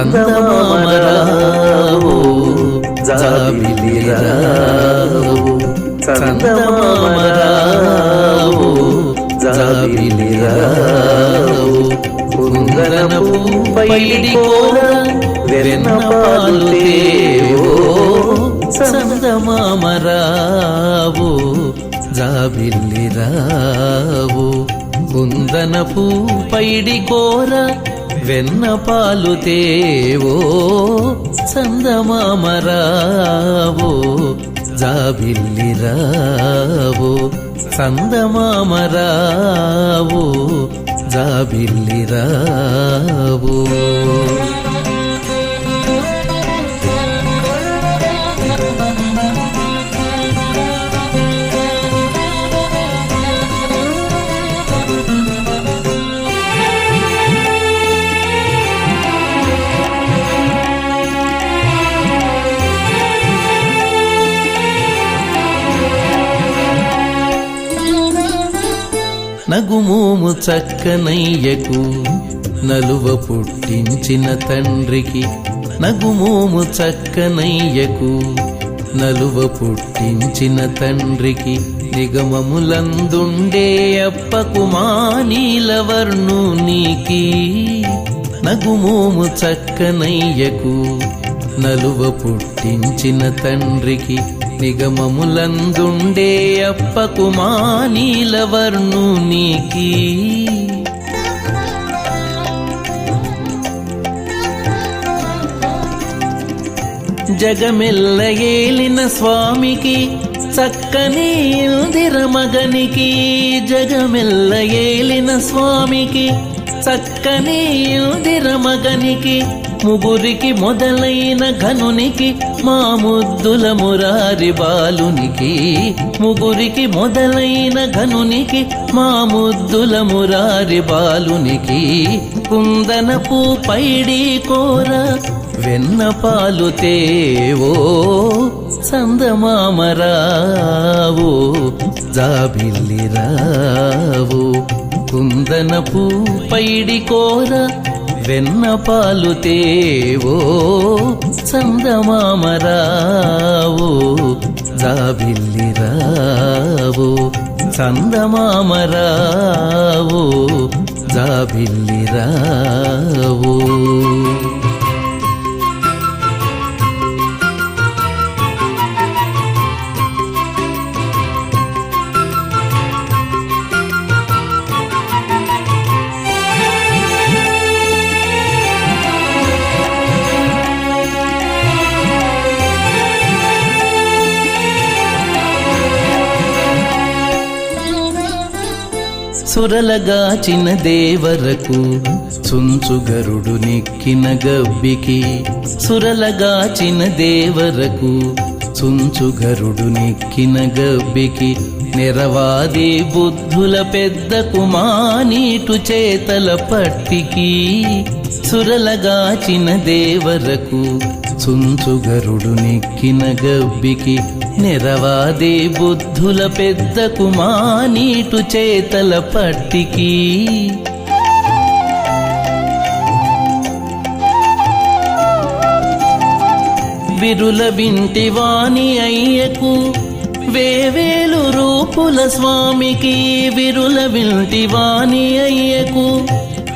చందమామరావు జాబిలిరావు చందమామరావు జాబిలిరావు కుందనపు పైడి కోర వెన్నపాలు తేవో చందమామరావు జాబిల్లిరావు. కుందనపు పైడి కోర వెన్న పాలు తేవో చందమామరావు జాబిల్లిరావు చందమామరావు జాబిల్లిరావు నగుమోము చక్కనయ్యకు నలువ పుట్టించిన తండ్రికి నగుమోము చక్కనయ్యకు నలువ పుట్టించిన తండ్రికి నిగమములందుండే అప్పకు మానీలవర్ణునికి నగుమోము చక్కనయ్యకు నలువ పుట్టించిన తండ్రికి నిగమములందుండే అప్పకు నీకి. జగమెల్ల ఏలిన స్వామికి చక్కని ఇందిర మగనికి జగమెల్ల ఏలిన స్వామికి చక్కని ఇందిర మగనికి ముగురికి మొదలైన ఘనునికి మా ముద్దుల మురారి బాలునికి ముగురికి మొదలైన ఘనునికి మా ముద్దుల మురారి బాలునికి కుందనపు పైడి కోర వెన్న పాలు తేవో చందమామరావు జాబిల్లిరావు కుందనపు పైడి కోర వెన్న పాలు తేవో చందమామరావు జాబిల్లిరావు చందమామరావు జాబిల్లిరావు సురలగాచిన దేవరకు చుంచుగరుడు నెక్కిన గబ్బికి. సురలగాచిన దేవరకు చుంచుగరుడు నెక్కిన గబ్బికి. నిరవాది బుద్ధుల పెద్ద కుమానీటు చేతల పట్టికి. సురలగాచిన దేవరకు చుంచుగరుడు నెక్కిన గబ్బికి. నెరవాదే బుద్ధుల పెద్ద కుమానీటు చేతల పట్టికి. విరుల వింటి వాణి అయ్యకు వేవేలు రూపుల స్వామికి. విరుల వింటి వాణి అయ్యకు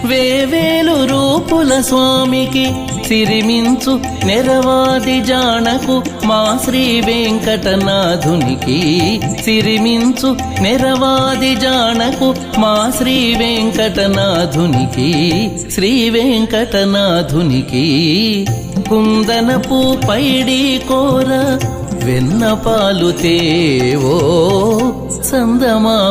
వేవేలు రూపుల స్వామికి. సిరిమించు నెరవాది జానకు మా శ్రీ వెంకటనాథునికి. సిరిమించు నెరవాది జానకు మా శ్రీ వెంకటనాథునికి. శ్రీ వెంకటనాథునికి. కుందనపు పైడి కోర వెన్న పాలు తేవో సందమామరావు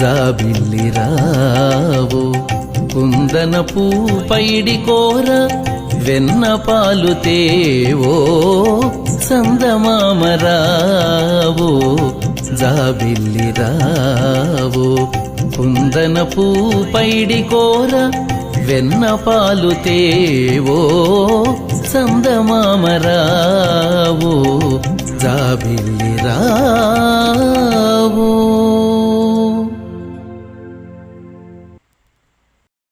జాబిల్లిరావు కుందన పైడి కోర వెన్న పాలు తేవో సందమామరావో జాబిల్లి రావో. కుందన పైడి కోర వెన్న పాలు తేవో సందమామరావో జాబిల్లి రావో.